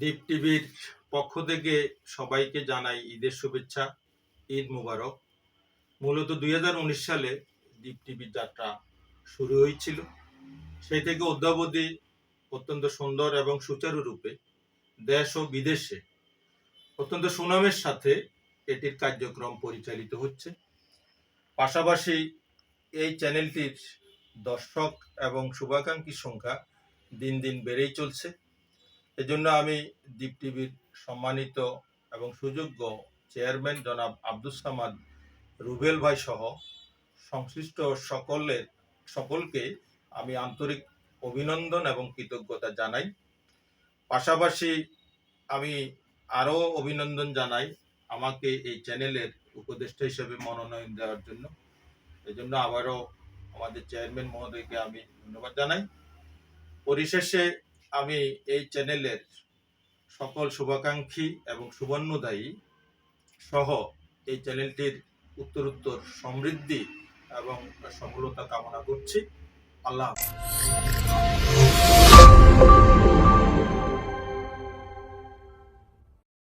দীপ টিভির পক্ষ থেকে সবাইকে জানাই ঈদের শুভেচ্ছা, ঈদ মুবারক। মূলত দুই হাজার উনিশ সালে দীপ টিভির যাত্রা শুরু হয়েছিল। সেই থেকে অদ্যাবধি অত্যন্ত সুন্দর এবং সুচারুরূপে দেশ ও বিদেশে অত্যন্ত সুনামের সাথে এটির কার্যক্রম পরিচালিত হচ্ছে। পাশাপাশি এই চ্যানেলটির দর্শক এবং শুভাকাঙ্ক্ষীর সংখ্যা দিন দিন বেড়েই চলছে। এজন্য আমি দীপ টিভির সম্মানিত এবং সুযোগ্য চেয়ারম্যান জনাব আব্দুস সামাদ রুবেল ভাই সহ সংশ্লিষ্ট সকলের, সকলকে আমি আন্তরিক অভিনন্দন এবং কৃতজ্ঞতা জানাই। পাশাপাশি আমি আরও অভিনন্দন জানাই আমাকে এই চ্যানেলের উপদেষ্টা হিসেবে মনোনয়ন দেওয়ার জন্য। এজন্য আবারও আমাদের চেয়ারম্যান মহোদয়কে আমি ধন্যবাদ জানাই। পরিশেষে আমি এই চ্যানেলের সকল শুভাকাঙ্ক্ষী এবং সুবর্ণদায়ী সহ এই চ্যানেলটির উত্তরোত্তর সমৃদ্ধি এবং সফলতা কামনা করছি আল্লাহ।